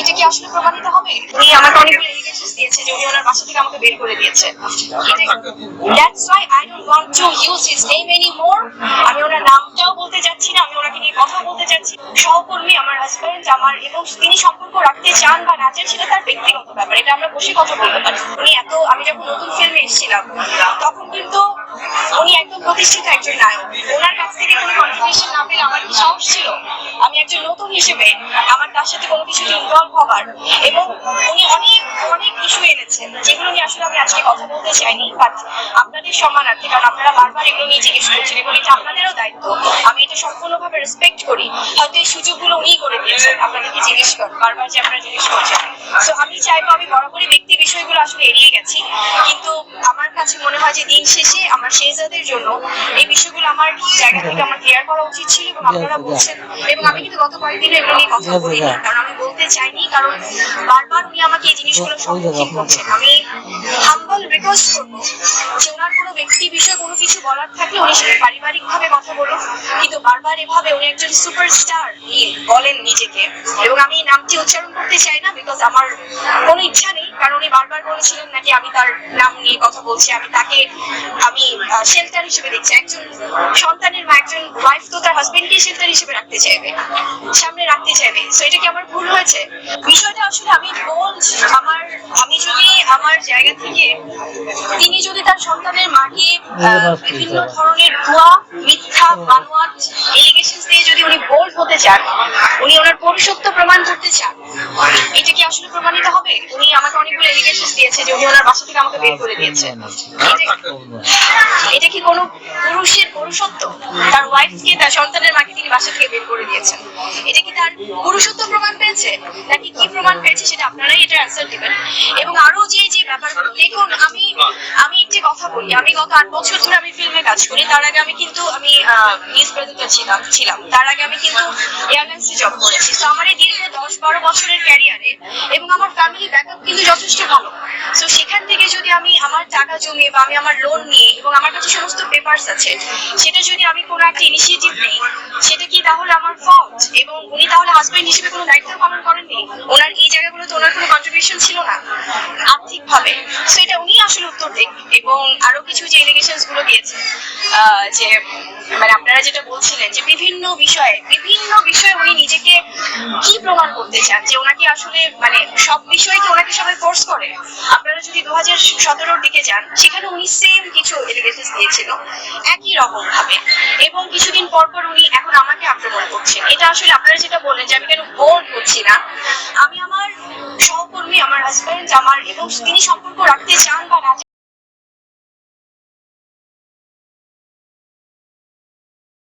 এটা কি আসলে প্রমাণিত হবে? উনি আমাকে অনেকগুলো এলিগেশনস দিয়েছে যে উনি ওনার বাসা থেকে আমাকে বের করে দিয়েছে। That's why I don't want to use his name any more আমি ওনার নামটাও বলতে যাচ্ছি না, আমি ওনাকে নিয়ে কথা বলতে যাচ্ছি। সহকর্মী আমার হাজব্যান্ড আমার এবং তিনি সম্পর্ক রাখতে চান বা না চান, সেটা তার ব্যক্তিগত ব্যাপার। এটা আমরা বসে কথা বলতে পারি। উনি এত আমি যখন নতুন ফিল্মে এসেছিলাম, তখন কিন্তু উনি একদম প্রতিষ্ঠিত একজন নায়ক। ওনার কাছ থেকে কোনো কনফার্মেশন না পেলে আমার কি সাহস ছিল। আমি একজন নতুন হিসেবে আমার তার সাথে কোনো কিছু ইনভলভ হবার এবং উনি অনেক অনেক ইস্যু এনেছেন, যেগুলো নিয়ে আসলে আমি আজকে কথা বলতে চাইনি। বাট আপনাদের সম্মানার্থে কারণ আপনারা বারবার এগুলো নিয়ে জিজ্ঞেস করছেন এবং এটা আপনাদেরও দায়িত্ব। আমি এটা সম্পূর্ণভাবে রেসপেক্ট করি। হয়তো এই সুযোগগুলো উনি করে দিয়েছেন। আপনাদেরকে জিজ্ঞেস কর, বারবার যে আপনারা জিজ্ঞেস করছেন। তো আমি চাইব আমি বরাবরই ব্যক্তি বিষয়গুলো আসলে এড়িয়ে গেছি। কিন্তু আমার কাছে মনে হয় যে দিন শেষে আমার শেহজাদের জন্য এই বিষয়গুলো আমার জায়গা থেকে আমার ক্লিয়ার করা উচিত ছিল এবং আপনারা বলছেন এবং আমি কিন্তু গত কয়েকদিন এগুলো নিয়ে কথা বলিনি কারণ আমি বলতে চাইনি কারণ বারবার উনি আমাকে এই জিনিসগুলো সম্মুখীন করছেন। আমি হাম্বল রিকোয়েস্ট করব যে ওনার কোনো ব্যক্তি বিষয়ে কোনো কিছু বলার থাকলে উনি সেটা পারিবারিক ভাবে কথা বলুন কিন্তু বারবার এভাবে উনি একজন সুপারস্টার বলেন নিজেকে। এবং আমি এই নামটি উচ্চারণ করতে চাই না বিকজ আমার কোনো ইচ্ছা নেই উনি বারবার বলেছিলেন নাকি আমি তার নাম নিয়ে কথা বলছি আমি তাকে আমি শেল্টার হিসেবে দেখছি। একজন সন্তানের মা একজন ওয়াইফ তো তার হাজবেন্ডকে শেল্টার হিসেবে রাখতে চাইবে সামনে রাখতে চাইবে। তো এটা কি আমার ভুল হয়েছে? বিষয়টা আসলে আমি বলছি আমার আমি যদি আমার জায়গা থেকে তিনি যদি তার সন্তানের মাকে বিভিন্ন ধরনের ভুয়া মিথ্যা বানোয়াট এলিগেশন দিয়ে যদি উনি বোল্ড হতে চান উনি ওনার পুরুষত্ব প্রমাণ করতে চান এটা কি আসলে প্রমাণিত হবে? উনি আমাকে অনেকগুলো দিয়েছে যে উনি ওনার বাসা থেকে আমাকে বের করে দিয়েছে এটা- এটা কি কোনো পুরুষের পুরুষত্ব তার ওয়াইফকে তার সন্তানের মাকে তিনি বাসা থেকে বের করে দিয়েছেন এটা কি তার পুরুষত্ব প্রমাণ পেয়েছে নাকি কি প্রমাণ পেয়েছে সেটা আপনারাই এটা অ্যান্সার দিবেন এবং আরও যে যে ব্যাপারগুলো দেখুন আমি আমি গত আট বছর ধরে আমি ফিল্মে কাজ করি, তার আগে আমি কিন্তু, আমি নিউজ প্রেজেন্টার ছিলাম ছিলাম। তার আগে আমি কিন্তু এয়ারলাইন্সে জব করেছি। তো আমার এই দীর্ঘ দশ বারো বছরের ক্যারিয়ারে এবং আমার ফ্যামিলি ব্যাকআপ কিন্তু যথেষ্ট ভালো। সেখান থেকে যদি আমি আমার টাকা জমিয়ে বা আমি আমার লোন নিয়ে এবং আমার কাছে সমস্ত পেপারস আছে, সেটা যদি আমি কোনো একটা ইনিশিয়েটিভ নিই, সেটা কি তাহলে আমার ফল্ট এবং উনি তাহলে হাজবেন্ড হিসেবে কোনো দায়িত্ব পালন করেননি? ওনার এই জায়গাগুলোতে ওনার কোনো কন্ট্রিবিউশন ছিল না? আর্থিকভাবে। তো এটা উনি আসলে উত্তর দিক এবং আরও কিছু যে এলিগেশনসগুলো দিয়েছে যে মানে আপনারা যেটা বলছিলেন যে বিভিন্ন বিষয়ে বিভিন্ন বিষয়ে উনি নিজেকে কি প্রমাণ করতে চান? যে ওনাকে আসলে মানে সব বিষয়ে কি ওনাকে সবাই ফোর্স করে? আপনারা যদি দু হাজার সতেরোর দিকে যান, সেখানে উনি সেম কিছু এলিগেশন দিয়েছিল, একই রকম ভাবে এবং কিছুদিন পর পর উনি এখন আমাকে আক্রমণ করছেন। এটা আসলে আপনারা যেটা বললেন যে আমি কেন বোর্ড করছি না, আমি আমার সহকর্মী, আমার হাজবেন্ড আমার এবং তিনি সম্পর্ক রাখতে চান বা না